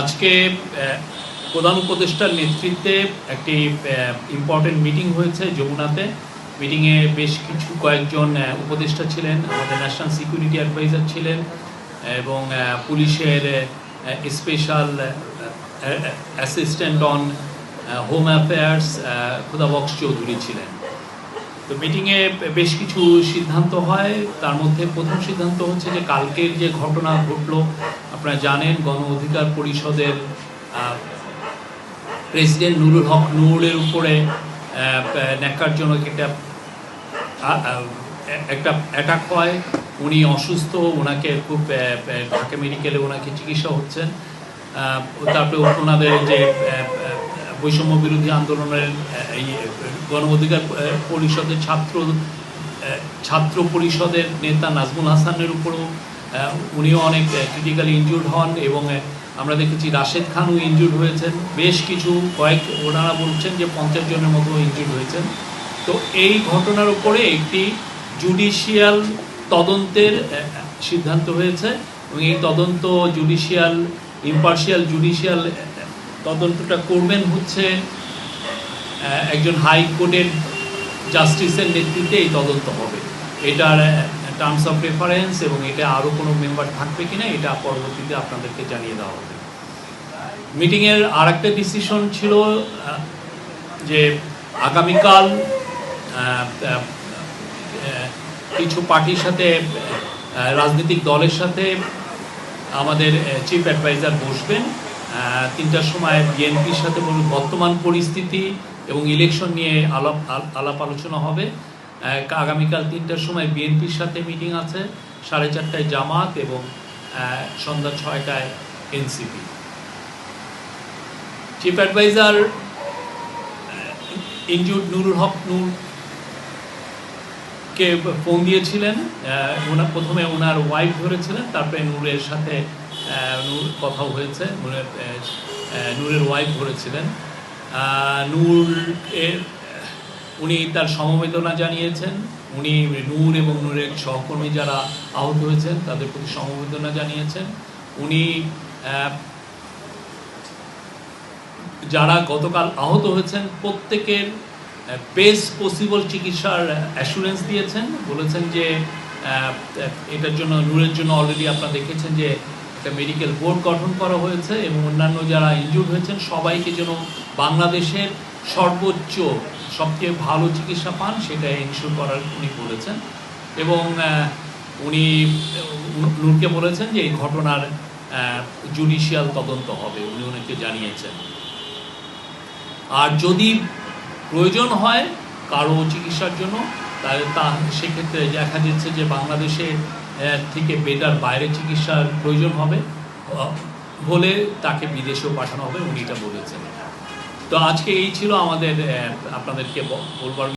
আজকে প্রধান উপদেষ্টার নেতৃত্বে একটি ইম্পর্টেন্ট মিটিং হয়েছে যমুনাতে। মিটিংয়ে বেশ কিছু কয়েকজন উপদেষ্টা ছিলেন, আমাদের ন্যাশনাল সিকিউরিটি অ্যাডভাইজার ছিলেন, এবং পুলিশের special assistant on home affairs Khudabaksh Chowdhury ছিলেন। তো মিটিংয়ে বেশ কিছু সিদ্ধান্ত হয়। তার মধ্যে প্রথম সিদ্ধান্ত হচ্ছে যে কালকের যে ঘটনা ঘটলো আপনারা জানেন, গণ অধিকার পরিষদের প্রেসিডেন্ট নুরুল হক নুরুলের উপরে ন্যাক্কারজনক একটা একটা অ্যাটাক হয়। উনি অসুস্থ, ওনাকে খুব ঢাকা মেডিকেলে ওনাকে চিকিৎসা হচ্ছেন। তারপরে ওনাদের যে বৈষম্য বিরোধী আন্দোলনের এই গণ অধিকার পরিষদের ছাত্র ছাত্র পরিষদের নেতা নাজমুল হাসানের উপরও উনিও অনেক ক্রিটিক্যালি ইনজুর্ড হন এবং আমরা দেখেছি রাশেদ খানও ইনজুর্ড হয়েছেন। বেশ কিছু, কয়েক ওনারা বলছেন যে পঞ্চাশ জনের মতো ইনজুর্ড হয়েছেন। তো এই ঘটনার উপরে একটি জুডিশিয়াল তদন্তের সিদ্ধান্ত হয়েছে এবং এই তদন্ত জুডিশিয়াল ইম্পার্শিয়াল জুডিশিয়াল তদন্তটা করবেন হচ্ছে একজন হাইকোর্টের জাস্টিসের নেতৃত্বে এই তদন্ত হবে। এটার টার্মস অফ রেফারেন্স এবং এটা আরও কোনো মেম্বার থাকবে কিনা, এটা পরবর্তীতে আপনাদেরকে জানিয়ে দেওয়া হবে। মিটিংয়ের আর একটা ডিসিশন ছিল যে আগামীকাল কিছু পার্টির সাথে রাজনৈতিক দলের সাথে আমাদের চিফ অ্যাডভাইজার বসবেন। তিনটার সময় বিএনপির সাথে বর্তমান পরিস্থিতি এবং ইলেকশন নিয়ে আলাপ আলাপ আলোচনা হবে। আগামীকাল তিনটার সময় বিএনপির সাথে মিটিং আছে, সাড়ে চারটায় জামাত এবং সন্ধ্যা ছয়টায় NCP. Chief adviser injured Nurul Haq Nur কে ফোন দিয়েছিলেন ওনার প্রথমে ওনার ওয়াইফ ধরেছিলেন, তারপরে নূরের সাথে নূর কথাও হয়েছে, নূরের নূরের ওয়াইফ ধরেছিলেন। নূর এর উনি তার সমবেদনা জানিয়েছেন। উনি নূর এবং নূরের সহকর্মী যারা আহত হয়েছেন, তাদের প্রতি সমবেদনা জানিয়েছেন। উনি যারা গতকাল আহত হয়েছেন, প্রত্যেকের বেস্ট পসিবল চিকিৎসার অ্যাসুরেন্স দিয়েছেন। বলেছেন যে এটার জন্য, নূরের জন্য অলরেডি আপনারা দেখেছেন যে, একটা মেডিকেল বোর্ড গঠন করা হয়েছে এবং অন্যান্য যারা ইনজুর্ড হয়েছেন, সবাইকে যেন বাংলাদেশের সর্বোচ্চ সবচেয়ে ভালো চিকিৎসা পান সেটা ইনশিওর করার উনি বলেছেন। এবং উনি নূরকে বলেছেন যে এই ঘটনার জুডিশিয়াল তদন্ত হবে, উনি ওনাকে জানিয়েছেন। আর যদি প্রয়োজন হয় কারও চিকিৎসার জন্য, তাহলে তা, সেক্ষেত্রে দেখা যাচ্ছে যে বাংলাদেশে থেকে বেটার বাইরে চিকিৎসার প্রয়োজন হবে হলে তাকে বিদেশেও পাঠানো হবে, উনি এটা বলেছেন। তো আজকে এই ছিল আমাদের আপনাদেরকে বলবার